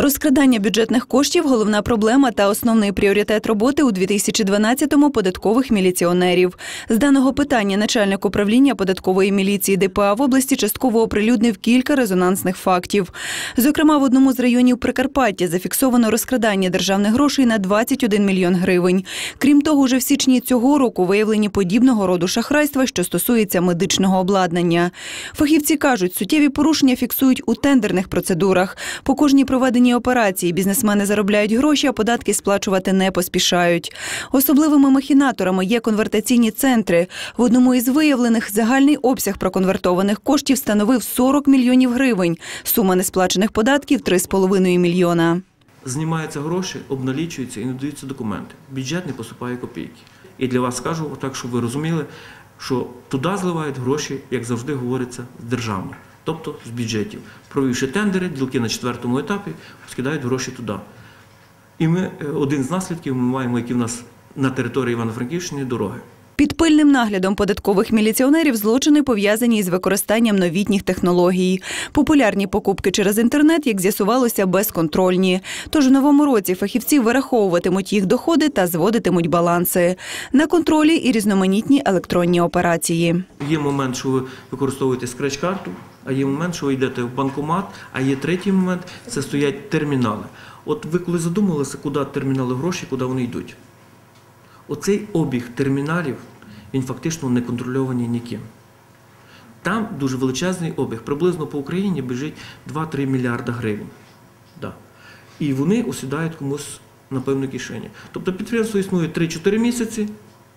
Розкрадання бюджетних коштів головна проблема та основний пріоритет роботи у 2012-му податкових міліціонерів. З даного питання начальник управління податкової міліції ДПА в області частково оприлюднив кілька резонансних фактів. Зокрема, в одному з районів Прикарпаття зафіксовано розкрадання державних грошей на 21 мільйон гривень. Крім того, уже в січні цього року виявлені подібного роду шахрайства, що стосується медичного обладнання. Фахівці кажуть, суттєві порушення фіксують у тендерних процедурах. По кожній проведеній операції бізнесмени заробляють гроші, а податки сплачувати не поспішають. Особливими махінаторами є конвертаційні центри. В одному із виявлених загальний обсяг проконвертованих коштів становив 40 мільйонів гривень. Сума несплачених податків 3,5 мільйона. Знімаються гроші, обналічуються і надаються документи. Бюджет не поступає копійки. І для вас скажу, так, щоб ви розуміли, що туди зливають гроші, як завжди говориться, з державного, тобто з бюджетів. Провівши тендери, ділки на четвертому етапі, скидають гроші туди. І ми е, один з наслідків ми маємо, які в нас на території Івано-Франківщини дороги. Під пильним наглядом податкових міліціонерів злочини пов'язані із використанням новітніх технологій. Популярні покупки через інтернет, як з'ясувалося, безконтрольні. Тож у новому році фахівці вираховуватимуть їх доходи та зводитимуть баланси. На контролі і різноманітні електронні операції. Є момент, що ви використовуєте скреч-карту, а є момент, що ви йдете в банкомат, а є третій момент це стоять термінали. От ви коли задумалися, куди термінали гроші, куди вони йдуть? Оцей обіг терміналів, він фактично не контрольований ніким. Там дуже величезний обіг. Приблизно по Україні біжить 2-3 мільярда гривень. Да. І вони осідають комусь на певну кишені. Тобто підприємство існує 3-4 місяці,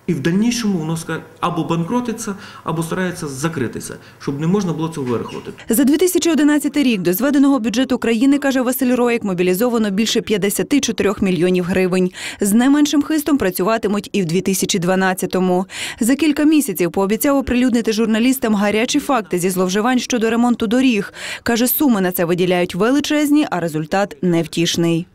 і в дальнішому воно або банкротиться, або старається закритися, щоб не можна було цього вирахувати. За 2011 рік до зведеного бюджету країни, каже Василь Роєк, мобілізовано більше 54 мільйонів гривень. З не меншим хистом працюватимуть і в 2012-му. За кілька місяців пообіцяв оприлюднити журналістам гарячі факти зі зловживань щодо ремонту доріг. Каже, суми на це виділяють величезні, а результат невтішний.